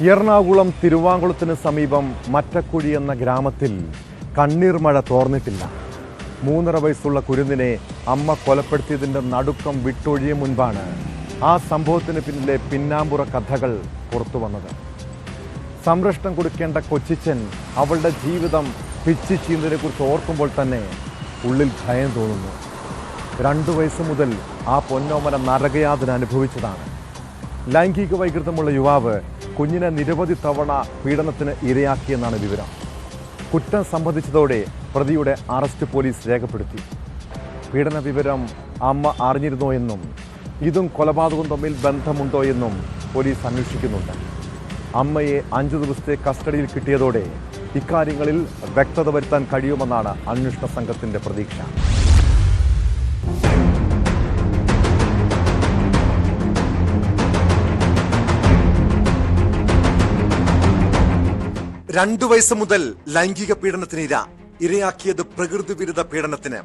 എറണാകുളം തിരുവാങ്കുളത്തിന് സമീപം മറ്റക്കുഴി എന്ന ഗ്രാമത്തിൽ കണ്ണീർ മഴ തോർന്നിട്ടില്ല. മൂന്നര വയസ്സുള്ള കുരുന്നിനെ അമ്മ കൊലപ്പെടുത്തിയതിന്റെ നടുക്കം വിട്ടൊഴിയ മുൻപാണ് ആ സംഭവത്തിന് പിന്നിലെ പിന്നാമ്പുറ കഥകൾ പുറത്തു വന്നത്. സംരക്ഷണം കൊടുക്കേണ്ട കൊച്ചിച്ചൻ അവളുടെ ജീവിതം പിച്ചിച്ചീന്തിനെ കുറിച്ച് ഓർക്കുമ്പോൾ തന്നെ ഉള്ളിൽ ഭയം തോന്നുന്നു. രണ്ടു വയസ്സ് മുതൽ ആ പൊന്നോമന നരകയാതന അനുഭവിച്ചതാണ്. ലൈംഗിക വൈകൃതമുള്ള യുവാവ് കുഞ്ഞിനെ നിരവധി തവണ പീഡനത്തിന് ഇരയാക്കിയെന്നാണ് വിവരം. കുറ്റം സംബന്ധിച്ചതോടെ പ്രതിയുടെ അറസ്റ്റ് പോലീസ് രേഖപ്പെടുത്തി. പീഡന വിവരം അമ്മ അറിഞ്ഞിരുന്നോ എന്നും ഇതും കൊലപാതകവും തമ്മിൽ ബന്ധമുണ്ടോ എന്നും പോലീസ് അന്വേഷിക്കുന്നുണ്ട്. അമ്മയെ അഞ്ചു ദിവസത്തെ കസ്റ്റഡിയിൽ കിട്ടിയതോടെ ഇക്കാര്യങ്ങളിൽ വ്യക്തത വരുത്താൻ കഴിയുമെന്നാണ് അന്വേഷണ സംഘത്തിന്റെ പ്രതീക്ഷ. രണ്ടു വയസ്സ് മുതൽ ലൈംഗിക പീഡനത്തിന് ഇര ഇരയാക്കിയത് പ്രകൃതി വിരുദ്ധ പീഡനത്തിന്.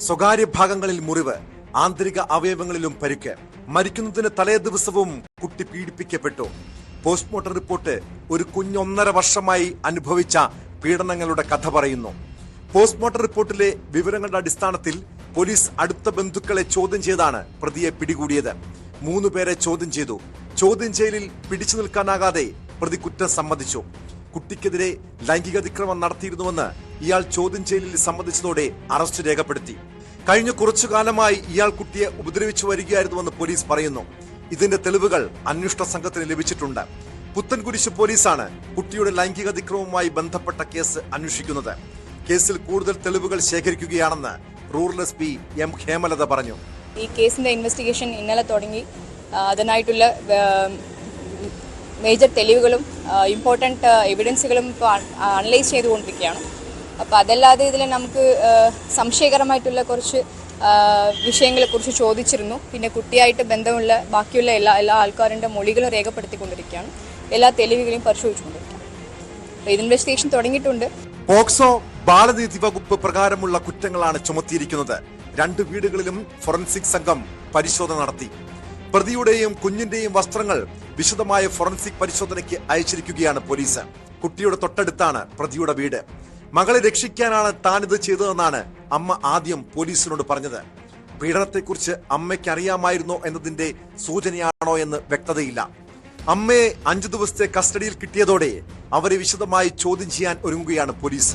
സ്വകാര്യ ഭാഗങ്ങളിൽ മുറിവ് ആന്തരിക അവയവങ്ങളിലും പരിക്ക് മരിക്കുന്നതിന് തലേ ദിവസവും കുട്ടി പീഡിപ്പിക്കപ്പെട്ടു. പോസ്റ്റ്മോർട്ടം റിപ്പോർട്ട് ഒരു കുഞ്ഞൊന്നര വർഷമായി അനുഭവിച്ച പീഡനങ്ങളുടെ കഥ പറയുന്നു. പോസ്റ്റ്മോർട്ടം റിപ്പോർട്ടിലെ വിവരങ്ങളുടെ അടിസ്ഥാനത്തിൽ പോലീസ് അടുത്ത ബന്ധുക്കളെ ചോദ്യം ചെയ്താണ് പ്രതിയെ പിടികൂടിയത്. മൂന്നുപേരെ ചോദ്യം ചെയ്തു. ചോദ്യം ചെയ്യലിൽ പിടിച്ചു നിൽക്കാനാകാതെ പ്രതി കുറ്റം സമ്മതിച്ചു. കുട്ടിക്കെതിരെ ലൈംഗിക അതിക്രമം നടത്തിയിരുന്നുവെന്ന് ഇയാൾ ചോദ്യം ചെയ്യലിൽ സംബന്ധിച്ചതോടെ അറസ്റ്റ് രേഖപ്പെടുത്തി. കഴിഞ്ഞ കുറച്ചു കാലമായി ഇയാൾ കുട്ടിയെ ഉപദ്രവിച്ചു വരികയായിരുന്നുവെന്ന് പോലീസ് പറയുന്നു. ഇതിന്റെ തെളിവുകൾ അന്വേഷണ സംഘത്തിന് ലഭിച്ചിട്ടുണ്ട്. പുത്തൻകുരിശ് പോലീസാണ് കുട്ടിയുടെ ലൈംഗിക അതിക്രമവുമായി ബന്ധപ്പെട്ട കേസ് അന്വേഷിക്കുന്നത്. കേസിൽ കൂടുതൽ തെളിവുകൾ ശേഖരിക്കുകയാണെന്ന് rural S P M Hemalatha പറഞ്ഞു. ഈ കേസിന്റെ ഇൻവെസ്റ്റിഗേഷൻ ഇന്നലെ തുടങ്ങി. അതിനായിട്ടുള്ള മേജർ തെളിവുകളും ഇമ്പോർട്ടന്റ് എവിഡൻസുകളും ഇപ്പോൾ അനലൈസ് ചെയ്തുകൊണ്ടിരിക്കുകയാണ്. അപ്പോൾ അതല്ലാതെ ഇതിൽ നമുക്ക് സംശയകരമായിട്ടുള്ള കുറച്ച് വിഷയങ്ങളെക്കുറിച്ച് ചോദിച്ചിരുന്നു. പിന്നെ കുട്ടിയായിട്ട് ബന്ധമുള്ള ബാക്കിയുള്ള എല്ലാ എല്ലാ ആൾക്കാരുടെ മൊഴികളും രേഖപ്പെടുത്തിക്കൊണ്ടിരിക്കുകയാണ്. എല്ലാ തെളിവുകളെയും പരിശോധിച്ചുകൊണ്ടിരിക്കുകയാണ്. ഇൻവെസ്റ്റിഗേഷൻ തുടങ്ങിയിട്ടുണ്ട്. പോക്സോ ബാലനീതി വകുപ്പ് പ്രകാരമുള്ള കുറ്റങ്ങളാണ് ചുമത്തിയിരിക്കുന്നത്. രണ്ട് വീടുകളിലും ഫോറൻസിക് സംഘം പരിശോധന നടത്തി. പ്രതിയുടെയും കുഞ്ഞിന്റെയും വസ്ത്രങ്ങൾ വിശദമായ ഫോറൻസിക് പരിശോധനയ്ക്ക് അയച്ചിരിക്കുകയാണ് പോലീസ്. കുട്ടിയുടെ തൊട്ടടുത്താണ് പ്രതിയുടെ വീട്. മകളെ രക്ഷിക്കാനാണ് താനിത് ചെയ്തതെന്നാണ് അമ്മ ആദ്യം പോലീസിനോട് പറഞ്ഞത്. പീഡനത്തെക്കുറിച്ച് അമ്മയ്ക്ക് അറിയാമായിരുന്നോ എന്നതിന്റെ സൂചനയാണോ എന്ന് വ്യക്തതയില്ല. അമ്മയെ അഞ്ചു ദിവസത്തെ കസ്റ്റഡിയിൽ കിട്ടിയതോടെ അവരെ വിശദമായി ചോദ്യം ചെയ്യാൻ ഒരുങ്ങുകയാണ് പോലീസ്.